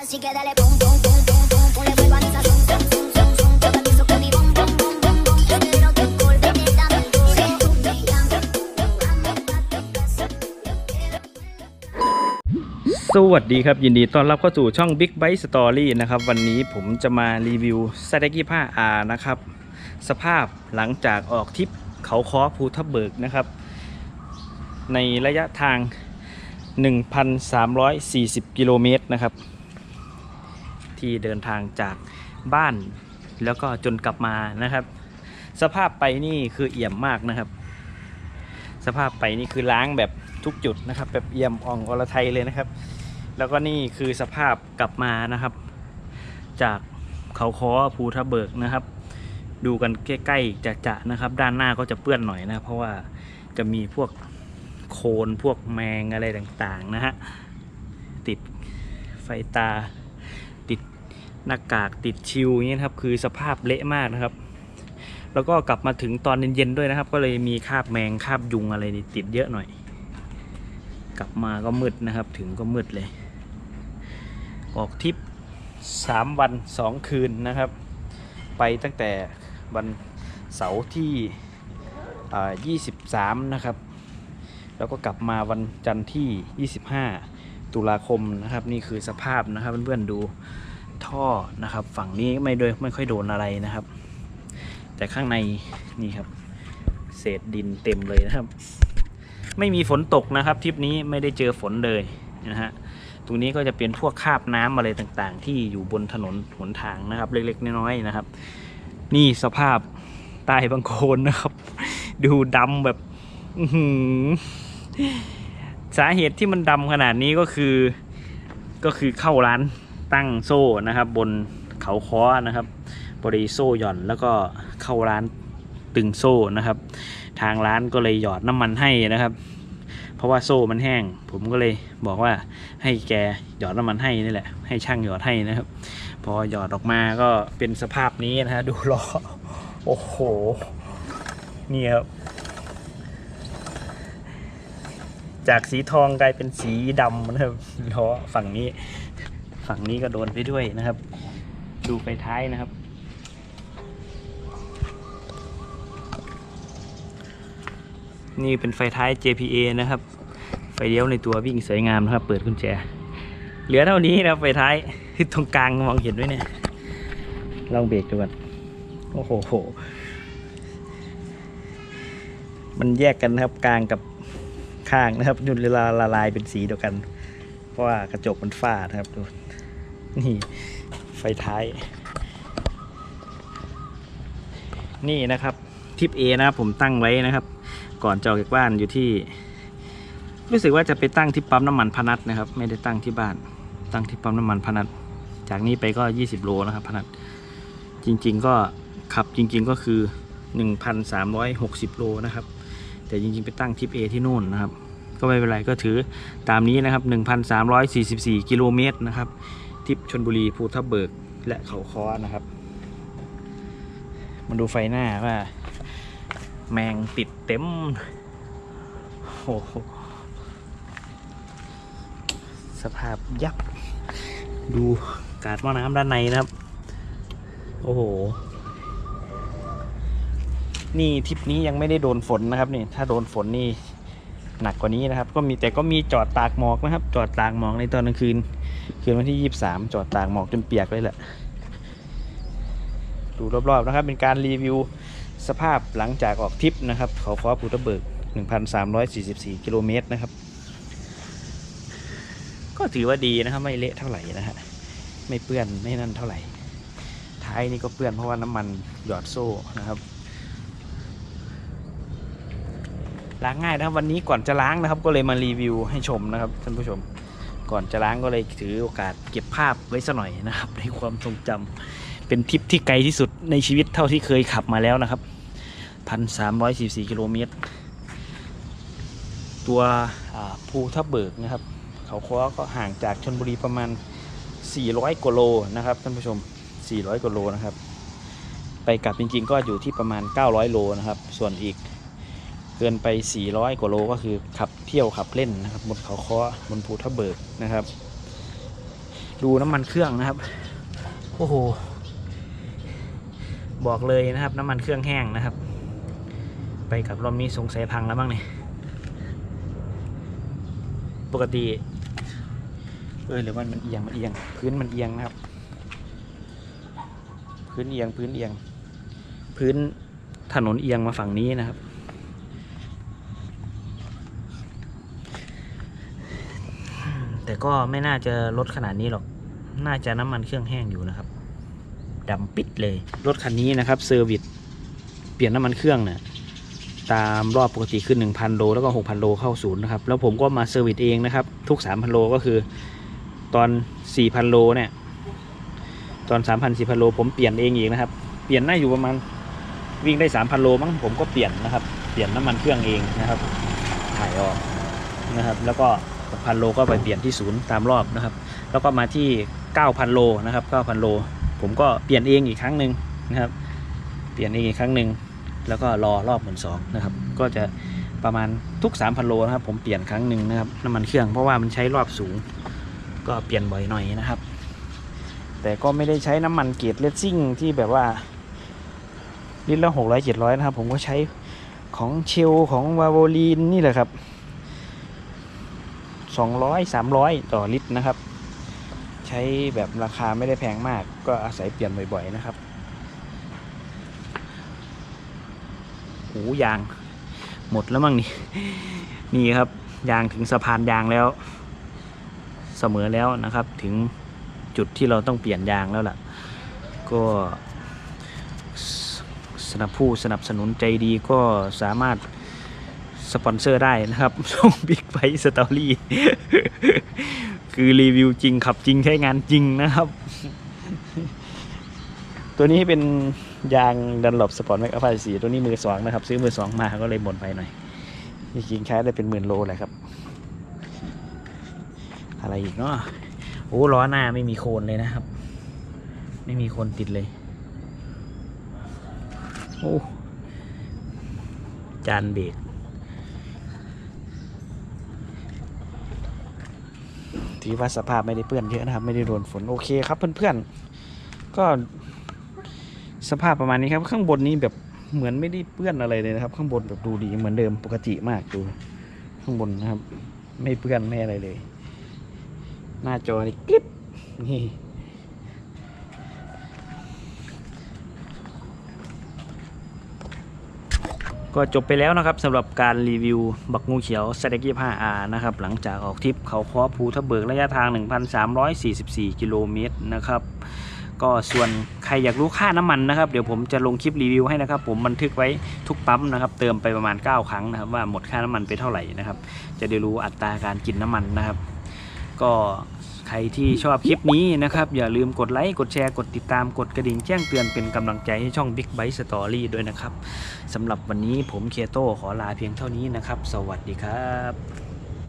สวัสดีครับ ยินดีต้อนรับเข้าสู่ช่อง Big b y t e Story นะครับ วันนี้ผมจะมารีวิวซาเดกี้ผ้าอานะครับ สภาพหลังจากออกทริปเขาคอภูทับเบิกนะครับ ในระยะทาง 1,340 กิโลเมตรนะครับ ที่เดินทางจากบ้านแล้วก็จนกลับมานะครับ สภาพไปนี่คือเอี่ยมมากนะครับ สภาพไปนี่คือล้างแบบทุกจุดนะครับ แบบเอี่ยมอ่องอรไทยเลยนะครับ แล้วก็นี่คือสภาพกลับมานะครับ จากเขาค้อภูทับเบิกนะครับ ดูกันใกล้ๆจะๆนะครับ ด้านหน้าก็จะเปื้อนหน่อยนะ เพราะว่าจะมีพวกโคลนพวกแมงอะไรต่างๆนะฮะติดไฟตา หน้ากากติดชิวอย่างนี้ยครับคือสภาพเละมากนะครับ แล้วก็กลับมาถึงตอนเย็นๆด้วยนะครับ ก็เลยมีคาบแมงคาบยุงอะไรนี่ติดเยอะหน่อย กลับมาก็มืดนะครับ ถึงก็มืดเลย ออกทริป3วัน 2 คืนนะครับ ไปตั้งแต่วันเสาร์ที่อ่า23 นะครับ แล้วก็กลับมาวันจันทร์ที่ 25 ตุลาคมนะครับ นี่คือสภาพนะครับเพื่อนๆดู ท่อนะครับ ฝั่งนี้ไม่โดยไม่ค่อยโดนอะไรนะครับ แต่ข้างในนี่ครับ เศษดินเต็มเลยนะครับ ไม่มีฝนตกนะครับทริปนี้ไม่ได้เจอฝนเลยนะฮะตรงนี้ก็จะเป็นพวกคาบน้ำอะไรต่างๆ ที่อยู่บนถนนหนทางนะครับ เล็กๆน้อยๆนะครับ นี่สภาพใต้บังโคลนนะครับ ดูดำแบบอืสาเหตุที่มันดำขนาดนี้ก็คือก็คือเข้าร้าน ตั้งโซ่นะครับ บนเขาค้อนะครับบริโซ่หย่อนแล้วก็เข้าร้านตึงโซ่นะครับ ทางร้านก็เลยหยอดน้ำมันให้นะครับ เพราะว่าโซ่มันแห้ง ผมก็เลยบอกว่าให้แกหยอดน้ำมันให้นี่แหละ ให้ช่างหยอดให้นะครับ พอหยอดออกมาก็เป็นสภาพนี้นะฮะดูล้อโอ้โหนี่ครับจากสีทองกลายเป็นสีดำนะครับล้อฝั่งนี้ ฝั่งนี้ก็โดนไปด้วยนะครับ ดูไฟท้ายนะครับ นี่เป็นไฟท้าย JPA นะครับ ไฟเลี้ยวในตัววิ่งสวยงามนะครับ เปิดกุญแจ เหลือเท่านี้นะครับไฟท้ายที่ตรงกลางมองเห็นด้วยเนี่ยลองเบรกดูก่อนโอ้โหโห มันแยกกันนะครับกลางกับข้างนะครับยุนเวลาละลายเป็นสีเดียวกัน เพราะว่ากระจกมันฝ้านะครับดู นี่ ไฟท้าย นี่นะครับทิป A นะครับผมตั้งไว้นะครับ ก่อนจะออกจากบ้านอยู่ที่ รู้สึกว่าจะไปตั้งที่ปั๊มน้ำมันพนัสนะครับ ไม่ได้ตั้งที่บ้าน ตั้งที่ปั๊มน้ำมันพนัสจากนี้ไปก็ 20 โลนะครับพนัสจริง ๆ ก็ขับจริง ๆก็คือ 1,360 โลนะครับ แต่จริง ๆ ไปตั้งทิป A ที่นู่นนะครับ ก็ไม่เป็นไรก็ถือตามนี้นะครับ 1,344 กิโลเมตรนะครับ ทิปชนบุรีภูทับเบิก และเขาค้อนะครับมาดูไฟหน้าว่า แมงติดเต็มโอ้โหสภาพยับ ดูกาดหม้อน้ำด้านในนะครับ โอ้โห นี่ทริปนี้ยังไม่ได้โดนฝนนะครับนี่ ถ้าโดนฝนนี่ หนักกว่านี้นะครับ ก็มีแต่ก็มีจอดตากหมอกนะครับ จอดตากหมอกในตอนกลางคืน คืนวันที่ 23 จอดตากหมอกจนเปียกเลยแหละดูรอบๆนะครับ เป็นการรีวิวสภาพหลังจากออกทริปนะครับเขาคอภูทับเบิก 1,344 กิโลเมตรนะครับ ก็ถือว่าดีนะครับ ไม่เละเท่าไหร่นะฮะไม่เปื้อนไม่นั่นเท่าไหร่ท้ายนี่ก็เปื้อนเพราะว่าน้ำมันหยอดโซ่นะครับ ล้างง่ายนะครับวันนี้ก่อนจะล้างนะครับ ก็เลยมารีวิวให้ชมนะครับท่านผู้ชม ก่อนจะล้างก็เลยถือโอกาสเก็บภาพไว้สักหน่อยนะครับ ในความทรงจำเป็นทริปที่ไกลที่สุดในชีวิตเท่าที่เคยขับมาแล้วนะครับพันสามร้อยสี่สี่กิโลเมตร ตัวภูทับเบิกนะครับ เขาค้อก็ห่างจากชนบุรีประมาณ 400กว่าโลนะครับท่านผู้ชม 400กว่าโลนะครับ ไปกลับจริงๆก็อยู่ที่ประมาณ 900 โลนะครับ ส่วนอีก เกินไป 400 กว่าโลก็คือขับเที่ยวขับเล่นนะครับบนเขาค้อบนภูทับเบิกนะครับ ดูน้ำมันเครื่องนะครับ โอ้โห บอกเลยนะครับ น้ำมันเครื่องแห้งนะครับ ไปกับรอบนี้สงสัยพังแล้วบ้างเนี่ยปกติเออหรือว่ามันเอียงมันเอียง พื้นมันเอียงนะครับ พื้นเอียงพื้นเอียง พื้นถนนเอียงมาฝั่งนี้นะครับ แต่ก็ไม่น่าจะลดขนาดนี้หรอก น่าจะน้ำมันเครื่องแห้งอยู่นะครับดำปิดเลย รถคันนี้นะครับเซอร์วิสเปลี่ยนน้ำมันเครื่องเนี่ยตามรอบปกติคือ1,000 โล แล้วก็ 6,000 โลเข้าศูนย์นะครับ แล้วผมก็มาเซอร์วิสเองนะครับ ทุก 3,000 โลก็คือตอน 4,000 โลเนี่ย ตอน 3,000 4,000 โล ผมเปลี่ยนเองเอีกนะครับ เปลี่ยนได้อยู่ประมาณวิ่งได้ 3,000 โลมั้งผมก็เปลี่ยนนะครับ เปลี่ยนน้ำมันเครื่องเองนะครับ ถ่ายออกนะครับ แล้วก็ 6,000โลก็ไปเปลี่ยนที่ศูนย์ตามรอบนะครับ แล้วก็มาที่ 9,000 โลนะครับ 9,000 โล ผมก็เปลี่ยนเองอีกครั้งหนึ่งนะครับ เปลี่ยนเองอีกครั้งหนึ่งแล้วก็รอรอบหมื่นสองนะครับ ก็จะประมาณทุก 3,000 โลนะครับ ผมเปลี่ยนครั้งหนึ่งนะครับน้ำมันเครื่องเพราะว่ามันใช้รอบสูง ก็เปลี่ยนบ่อยหน่อยนะครับ แต่ก็ไม่ได้ใช้น้ำมันเกรดเลสซิ่งที่แบบว่าลิตรละหกร้อยเจ็ดร้อยนะครับ ผมก็ใช้ของเชลของวาโวลีนนี่แหละครับ สองร้อยสามร้อยต่อลิตรนะครับ ใช้แบบราคาไม่ได้แพงมากก็อาศัยเปลี่ยนบ่อยๆนะครับ หูยางหมดแล้วมั้งนี่ นี่ครับ ยางถึงสะพานยางแล้ว เสมอแล้วนะครับ ถึงจุดที่เราต้องเปลี่ยนยางแล้วล่ะ ก็สสนับผู้สนับสนุนใจดีก็สามารถ สปอนเซอร์ได้นะครับช่องบิ๊กไบสตอรี่คือรีวิวจริงขับจริงใช้งานจริงนะครับ ตัวนี้เป็นยางดันหลบสปอร์ตแม็กอัพสีตัวนี้มือสองนะครับ ซื้อมือสองมาก็เลยบ่นไปหน่อยจริงๆใช้ได้เป็นหมื่นโลเลยครับ อะไรอีกเนาะโอ้ล้อหน้าไม่มีโคนเลยนะครับ ไม่มีโคนติดเลยโอ้จานเบรก ถือว่าสภาพไม่ได้เปื้อนเยอะนะครับ ไม่ได้โดนฝนโอเคครับเพื่อนๆ ก็สภาพประมาณนี้ครับ ข้างบนนี้แบบเหมือนไม่ได้เปื้อนอะไรเลยนะครับ ข้างบนแบบดูดีเหมือนเดิมปกติมากดู ข้างบนนะครับ ไม่เปื้อนไม่อะไรเลย หน้าจอนี่กริบนี่ ก็จบไปแล้วนะครับสำหรับการรีวิวบักงูเขียวสเตกิ 5R นะครับหลังจากออกทริปเขาคอภูทะเบิกระยะทาง 1,344 กิโลเมตรนะครับก็ส่วนใครอยากรู้ค่าน้ำมันนะครับ เดี๋ยวผมจะลงคลิปรีวิวให้นะครับ ผมบันทึกไว้ทุกปั๊มนะครับ เติมไปประมาณ 9 ครั้งนะครับ ว่าหมดค่าน้ำมันไปเท่าไหร่นะครับ จะได้รู้อัตราการกินน้ำมันนะครับ ก็ ใครที่ชอบคลิปนี้นะครับ อย่าลืมกดไลค์กดแชร์กดติดตามกดกระดิ่งแจ้งเตือนเป็นกำลังใจให้ช่อง Big Bite Story ด้วยนะครับสำหรับวันนี้ผมเคโตขอลาเพียงเท่านี้นะครับ สวัสดีครับ